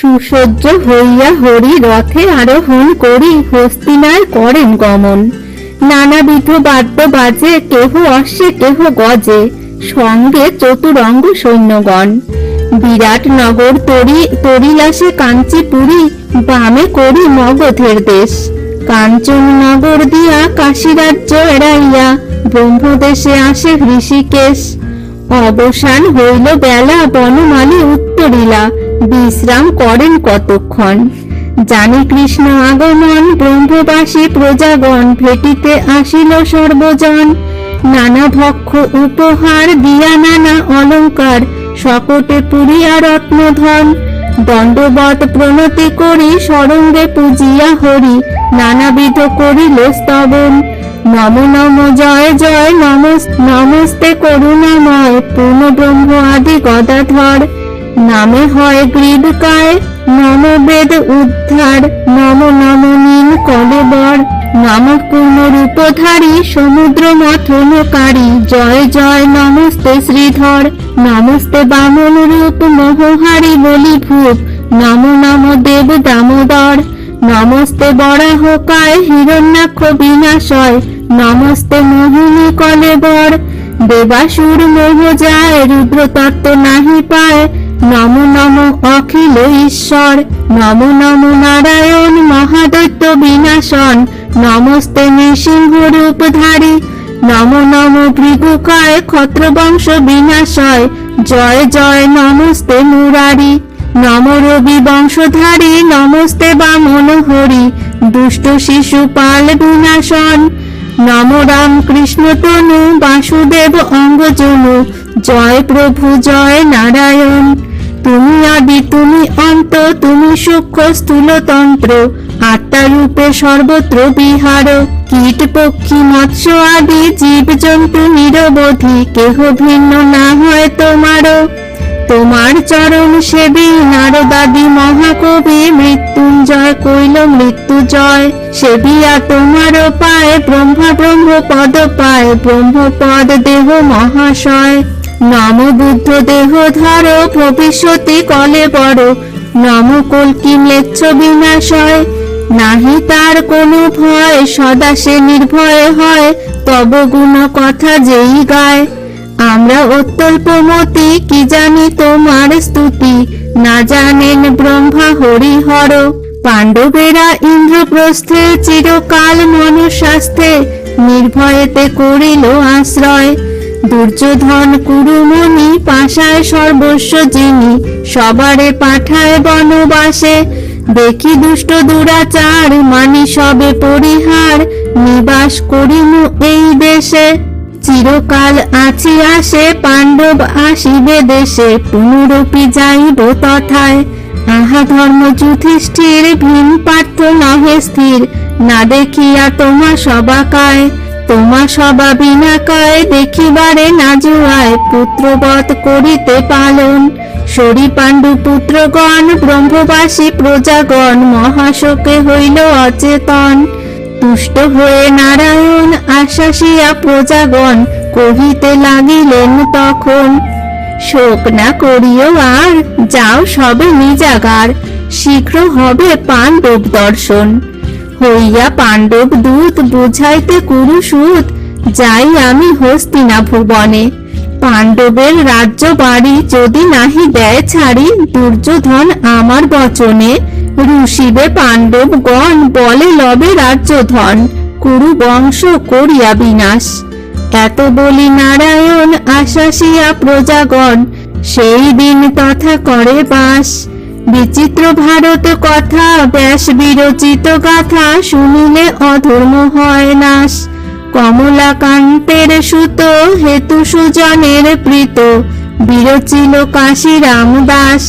সুসজ্জ হইয়া হরি রথে আরোহণ করি হস্তিনায় করেন গমন। নানাবিধ বাদ্য বাজে, কেহ অশ্বে, কেহ গজে, সঙ্গে চতুরঙ্গ সৈন্যগণ। বিরাট নগর তরি, তরিলাসে কাঞ্চিপুরী, বামে করি মগধের দেশ। কাঞ্চন নগর দিয়া কাশীরাজ্য এড়াইয়া, ব্রহ্মদেশে আসে ঋষিকেশ অবসান হইল বেলা, বনমালী উত্তরিলা বিশ্রাম করেন কতক্ষণ? জানি কৃষ্ণ আগমন, ব্রহ্মবাসী প্রজাগণ, ভেটিতে আসিল সর্বজন। নানা ভক্ষ উপহার দিয়া নানা অলংকার সকটে পুরিয়া রত্নধন। দণ্ডবত প্রণতি করি, সরঙ্গে পূজিয়া হরি, নানাবিধ করিল স্তবন। নম নম জয় জয় নমস নমস্তে করুণাময়, পূর্ণ ব্রহ্ম আদি গদাধর। নামে হয় গ্রীবকায় নম বেদ উদ্ধার নম নম নীল কলেবর নম পূর্ণ রূপধারী সমুদ্র মথনকারী জয় জয়, নমস্তে শ্রীধর, নমস্তে বামন রূপ মোহহারি বলি ভূপ নম নম দেব দামোদর, নমস্তে বরাহকায় হিরণ্যাক্ষ বিনাশয়। নমস্তে মোহিনী কলেবর, দেবাসুর মোহ যায় রুদ্র তত্ত্ব নাহি পায়। নম নম, অখিল ঈশ্বর। নম নম, নারায়ণ মহাদৈত্য বিনাশন। নমস্তে নৃসিংহ রূপধারী। নম নম, ভৃগুকায় ক্ষত্রবংশ বিনাশয়। জয় জয়, নমস্তে মুরারি। নম, রবি বংশধারী, নমস্তে বা মনোহরি দুষ্ট শিশুপাল বিনাশন। নম, রাম কৃষ্ণ তনু, বাসুদেব অঙ্গজনু। জয় প্রভু, জয় নারায়ণ। তুমি সূক্ষ্ম স্থূলতন্ত্র আত্মারূপে সর্বত্র বিহার। কীট পক্ষী মৎস্য আদি জীব জন্তু নিরবধি, কেহ ভিন্ন না হয় তোমারও তোমার চরণ সেবী নারদাদি মহাকবি, মৃত্যুঞ্জয় কইল মৃত্যু জয় সেবিয়া তোমার পায়, ব্রহ্মা ব্রহ্ম পদ পায়, ব্রহ্মপদ দেহ মহাশয়। নম বুদ্ধ দেহ ধর, ভবিষ্যতে কলে বড়। বিনাশয় নাহি তার কোনো ভয়, সদা সে নির্ভয় হয়, তব গুণ কথা যেই গায়। আমরা অত্যল্পমতি কি জানি তোমার স্তুতি? না জানেন ব্রহ্মা হরিহর। পাণ্ডবেরা ইন্দ্রপ্রস্থে চিরকাল মনুষ্যাস্তে, নির্ভয়েতে করিল আশ্রয়। দুর্যোধন কুরুমণি পাশায় সর্বস্ব যিনি, সবারে পাঠায় বনবাসে। দেখি দুষ্ট দুরাচার, মানি সবে পরিহার, নিবাস করিনু এই দেশে। চিরকাল আছি আসে, পাণ্ডব আসিবে দেশে, পুনরূপী যাইব তথায়। আহা ধর্ম যুধিষ্ঠির ভীম পার্থ নহে স্থির, না দেখিয়া তোমা সবাকায়। তোমা সবা বিনাকায় দেখিবারে না জুয়ায় পুত্রবৎ করিতে পালন। সরি পাণ্ডু পুত্রগণ, ব্রহ্মবাসী প্রজাগণ, মহাশোকে হইল অচেতন। তুষ্ট হয়ে নারায়ণ আশ্বাসিয়া প্রজাগণ, কহিতে লাগিলেন তখন, শোক না করিও আর, যাও সবে নিজাগার, শীঘ্র হবে পাণ্ডব দর্শন। হইয়া পাণ্ডব দূত বুঝাইতে কুরু সুত, যাই আমি হস্তিনা ভুবনে। পাণ্ডবের রাজ্য বাড়ি যদি নাহি দেয় ছাড়ি, দুর্যোধন আমার বচনে। ঋষিবে পাণ্ডব গণ বলে লবে রাজ্য ধন কুরু বংশ করিয়া বিনাশ। এত বলি নারায়ণ আশাসিয়া প্রজাগণ, সেই দিন তথা করে বাস। বিচিত্র ভারত কথা, ব্যাস বিরচিত গাথা, শুনিলে অধর্ম হয় নাশ। কমলাকান্তের সুত, হেতু সুজনের প্রীত, বিরচিল কাশী রামদাস